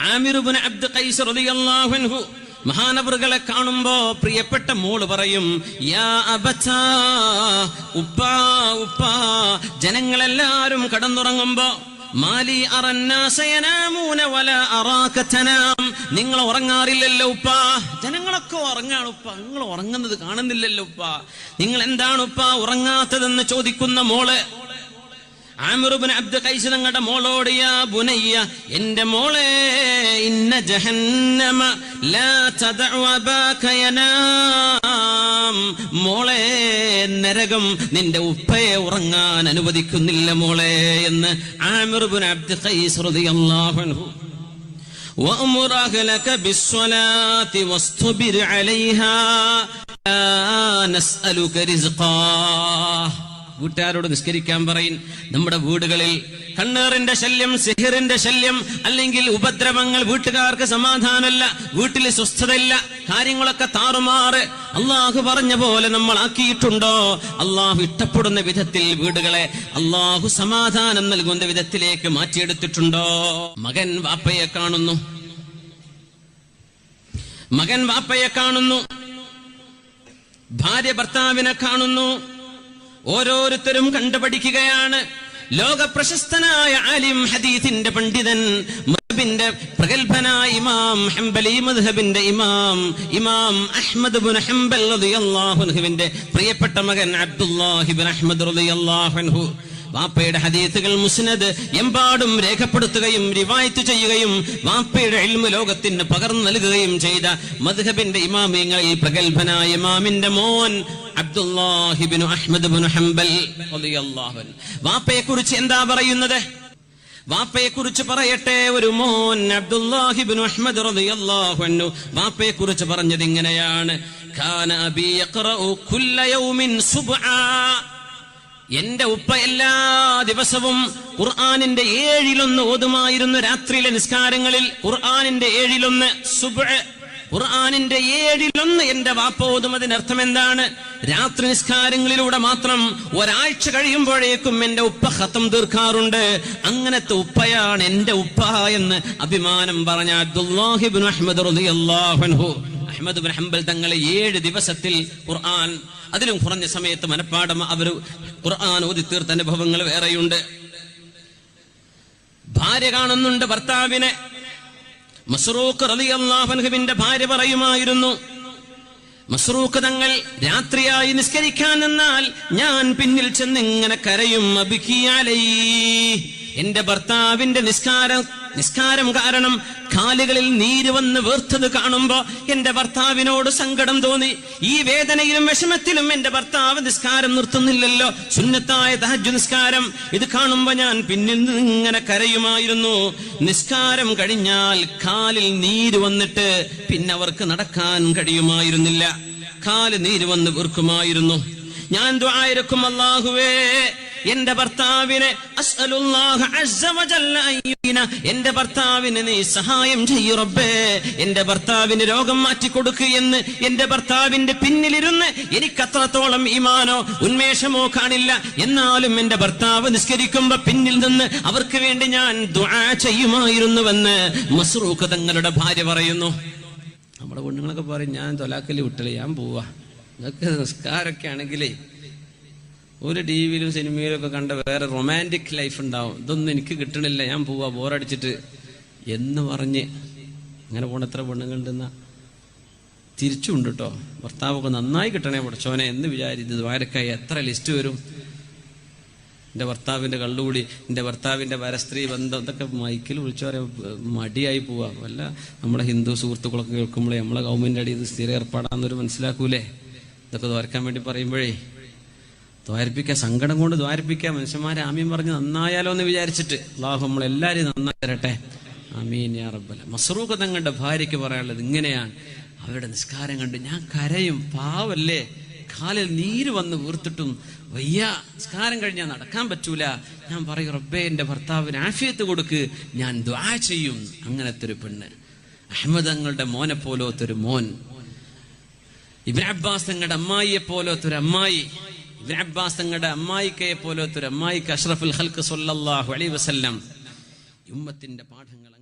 ആമിറുബിന് അബ്ദ് ഖൈസ് റളിയല്ലാഹു അൻഹു മഹാനവറുകളെ കാണുമ്പോ പ്രിയപ്പെട്ട മോൾ പറയും യാ അബതാ ഉപ്പാ ഉപ്പാ. ജനങ്ങളെല്ലാരും കടന്നുറങ്ങുമ്പോ മാലി അറന്നാസയനാമൂന വല അറാക തനാം. നിങ്ങൾ ഉറങ്ങാറില്ലല്ലോ ഉപ്പ. ജനങ്ങളൊക്കെ ഉറങ്ങാണ് ഉപ്പ. നിങ്ങൾ ഉറങ്ങുന്നത് കാണുന്നില്ലല്ലോ ഉപ്പ. നിങ്ങൾ എന്താണ് ഉപ്പ ഉറങ്ങാത്തതെന്ന് ചോദിക്കുന്ന മോൾ. ആമിറുബിൻ അബ്ദ് കൈസ് തങ്ങളുടെ മോളോട് യാ ബുനയ്യ എന്റെ മോളെ ഇന്ന ജഹന്നമ ലാ തദഉ അബാക യനാം മോളെ നരകം നിന്റെ ഉപ്പയെ ഉറങ്ങാൻ അനുവദിക്കുന്നില്ല മോളെ എന്ന് ആമിറുബിൻ അബ്ദ് കൈസ് റളിയല്ലാഹു അൻഹു وأمر أهلك بالصلاة واصطبر عليها لا نسألك رزقا വീട്ടുകാരോട് നിസ്കരിക്കാൻ പറയും നമ്മുടെ വീടുകളിൽ കണ്ണേറിന്റെ ശല്യം സിഹിറിന്റെ ശല്യം അല്ലെങ്കിൽ ഉപദ്രവങ്ങൾ വീട്ടുകാർക്ക് സമാധാനമല്ല വീട്ടിൽ സ്വസ്ഥതയില്ല കാര്യങ്ങളൊക്കെ താറുമാറ്. അള്ളാഹു പറഞ്ഞ പോലെ നമ്മൾ ആക്കിയിട്ടുണ്ടോ? അള്ളാഹു ഇഷ്ടപ്പെടുന്ന വിധത്തിൽ വീടുകളെ അള്ളാഹു സമാധാനം നൽകുന്ന വിധത്തിലേക്ക് മാറ്റിയെടുത്തിട്ടുണ്ടോ? മകൻ വാപ്പയെ കാണുന്നു. മകൻ വാപ്പയെ കാണുന്നു. ഭാര്യ ഭർത്താവിനെ കാണുന്നു. ഓരോരുത്തരും കണ്ടുപഠിക്കുകയാണ്. ലോക പ്രശസ്തനായ ആലിം ഹദീസിന്റെ പണ്ഡിതൻ പ്രഗത്ഭനായ ഇമാം ഇമാം ഇമാം അഹ്മദ് ഹംബൽ റളിയല്ലാഹു അൻഹുവിന്റെ പ്രിയപ്പെട്ട മകൻ അബ്ദുല്ലാഹിബിൻ അഹ്മദ് റളിയല്ലാഹു അൻഹു. വാപ്പയുടെ ഹദീത്തുകൾ മുസ്നദ് എമ്പാടും രേഖപ്പെടുത്തുകയും റിവായത്ത് ചെയ്യുകയും വാപ്പയുടെ എൽമു ലോകത്തിന് പകർന്നു നൽകുകയും ചെയ്ത മദ്ഹബിന്റെ ഇമാമിങ്ങളിൽ പ്രഗത്ഭനായ ഇമാമിന്റെ മോൻ അബ്ദുല്ലാഹിബിനു അഹ്മദ് ബിനു ഹംബൽ വാപ്പയെ കുറിച്ച് എന്താ പറയുന്നത്? വാപ്പയെ കുറിച്ച് പറയട്ടെ ഒരു മോൻ അബ്ദുല്ലാഹിബിൻ അഹ്മദ് റളിയല്ലാഹു അൻഹു. വാപ്പയെ കുറിച്ച് പറഞ്ഞത് ഇങ്ങനെയാണ്. ഖാന അബി യഖറഉ കുല്ല യൗമിൻ സുബ്ആ എന്റെ ഉപ്പ എല്ലാ ദിവസവും ഖുർആാനിന്റെ ഏഴിലൊന്ന് ഓതുമായിരുന്നു രാത്രിയിലെ നിസ്കാരങ്ങളിൽ. ഖുർആാനിന്റെ ഏഴിലൊന്ന് ഖുർആാനിന്റെ ഏഴിലൊന്ന് എന്റെ വാപ്പ ഓതും അതിനർത്ഥം എന്താണ്? രാത്രി നിസ്കാരങ്ങളിലൂടെ മാത്രം ഒരാഴ്ച കഴിയുമ്പോഴേക്കും എന്റെ ഉപ്പ ഹത്തം തീർക്കാറുണ്ട്. അങ്ങനത്തെ ഉപ്പയാണ് എന്റെ ഉപ്പ എന്ന് അഭിമാനം പറഞ്ഞ അഹമ്മദ് അൻഹു. അഹമ്മദ് ബിൻ ഹംബൽ തങ്ങളെ ഏഴ് ദിവസത്തിൽ ഖുർആൻ അതിലും കുറഞ്ഞ സമയത്ത് മനപ്പാടം അവർ ഖുർആൻ ഓതി തീർത്ത അനുഭവങ്ങൾ വേറെയുണ്ട്. ഭാര്യ കാണുന്നുണ്ട് ഭർത്താവിനെ. മസ്റൂഖ് റളിയല്ലാഹുവിന്റെ ഭാര്യ പറയുമായിരുന്നു മസ്റൂഖ് തങ്ങൾ രാത്രിയായി നിസ്കരിക്കാൻ നിന്നാൽ ഞാൻ പിന്നിൽ ചെന്ന് ഇങ്ങനെ കരയും അബിക്കിയാലേ എന്റെ ഭർത്താവിന്റെ നിസ്കാരം നിസ്കാരം കാരണം കാലുകളിൽ നീര് വന്ന് വീർത്തത് കാണുമ്പോ എന്റെ ഭർത്താവിനോട് സങ്കടം തോന്നി. ഈ വേദനയിലും വിഷമത്തിലും എന്റെ ഭർത്താവ് നിസ്കാരം നിർത്തുന്നില്ലല്ലോ. സുന്നത്തായ തഹജു നിസ്കാരം. ഇത് കാണുമ്പോ ഞാൻ പിന്നിൽ ഇങ്ങനെ കരയുമായിരുന്നു. നിസ്കാരം കഴിഞ്ഞാൽ കാലിൽ നീര് വന്നിട്ട് പിന്നെ അവർക്ക് നടക്കാൻ കഴിയുമായിരുന്നില്ല. കാൽ നീര് വന്ന് വീർക്കുമായിരുന്നു. ഞാൻ ദ്വായരക്കും അല്ലാഹുവേ. എന്റെ ഭർത്താവിനെ എന്റെ ഭർത്താവിന് നീ സഹായം ചെയ്യൂ റബ്ബേ. എന്റെ ഭർത്താവിന് രോഗം മാറ്റി കൊടുക്ക് എന്ന് എന്റെ ഭർത്താവിന്റെ പിന്നിലിരുന്ന് എനിക്ക് അത്രത്തോളം ഈമാനോ ഉന്മേഷമോ കാണില്ല. എന്നാലും എന്റെ ഭർത്താവ് നിസ്കരിക്കുമ്പോ പിന്നിൽ നിന്ന് അവർക്ക് വേണ്ടി ഞാൻ ദുആ ചെയ്യുമായിരുന്നുവെന്ന് മസ്റൂഖ് തങ്ങളുടെ ഭാര്യ പറയുന്നു. നമ്മുടെ പെണ്ണുങ്ങളൊക്കെ പറയും ഞാൻ തൊലാക്കൽ വിട്ടൽ ഞാൻ പോവാ. ഇതൊക്കെ നിസ്കാരമൊക്കെ ആണെങ്കിലേ ഒരു ടി വിയിലും സിനിമയിലും ഒക്കെ കണ്ട വേറെ റൊമാന്റിക് ലൈഫ് ഉണ്ടാവും. ഇതൊന്നും എനിക്ക് കിട്ടണില്ല. ഞാൻ പോവാ ബോറടിച്ചിട്ട്. എന്ന് പറഞ്ഞ് അങ്ങനെ പോണ എത്ര പെണ്ണുങ്ങളുണ്ടെന്ന. തിരിച്ചുണ്ട് കേട്ടോ ഭർത്താവൊക്കെ നന്നായി കിട്ടണേ പഠിച്ചോനെ എന്ന് വിചാരിച്ചത് ദ്വാരക്കായി എത്ര ലിസ്റ്റ് വരും. എന്റെ ഭർത്താവിന്റെ കള്ളുകൂടി എന്റെ ഭർത്താവിന്റെ പരസ്ത്രീ ബന്ധം ഇതൊക്കെ മൈക്കിൽ വിളിച്ചു പറയാൻ മടിയായി പോവാ. വല്ല നമ്മുടെ ഹിന്ദു സുഹൃത്തുക്കളൊക്കെ കേൾക്കുമ്പോഴേ നമ്മളെ ഗവൺമെന്റ് അടി ഇത് സ്ഥിര ഏർപ്പാടാന്നൊരു മനസ്സിലാക്കൂലേ? ഇതൊക്കെ ദ്വാരക്കാൻ വേണ്ടി പറയുമ്പോഴേ. ദ്വാരിപ്പിക്കുക സങ്കടം കൊണ്ട് ദ്വാരിപ്പിക്കുക മനുഷ്യന്മാരെ ആമീൻ പറഞ്ഞ് നന്നായാലോ എന്ന് വിചാരിച്ചിട്ട് അള്ളാഹു നമ്മൾ എല്ലാവരെയും നന്നായി തരട്ടെ. ആമീൻ യാ റബ്ബല മസ്റൂഖ് തങ്ങളുടെ ഭാര്യയ്ക്ക് പറയാനുള്ളത് ഇങ്ങനെയാണ്. അവരുടെ നിസ്കാരം കണ്ട് ഞാൻ കരയും പാവല്ലേ? കാലിൽ നീര് വന്ന് വീർത്തിട്ടും വയ്യ നിസ്കാരം കഴിഞ്ഞാൽ നടക്കാൻ പറ്റൂല. ഞാൻ പറയും റബ്ബേ എന്റെ ഭർത്താവിന് ആഫിയത്ത് കൊടുക്ക് ഞാൻ ദ്വാ ചെയ്യും. അങ്ങനത്തെ ഒരു പെണ്ണ്. അഹമ്മദ് തങ്ങളുടെ മോനെ പോലത്തെ ഒരു മോൻ. ഇബ്ൻ അബ്ബാസ് തങ്ങളുടെ അമ്മായിയെ പോലത്തെ ഒരു അമ്മായി. അബ്ബാസ് തങ്ങളുടെ അമ്മായിക്കയെ പോലത്തെ ഒരു അമ്മായിക്ക് അഷ്റഫുൽ ഹൽക്ക് സൊല്ലാഹു അലൈഹി വസല്ലം. ഉമ്മത്തിന്റെ പാഠങ്ങൾ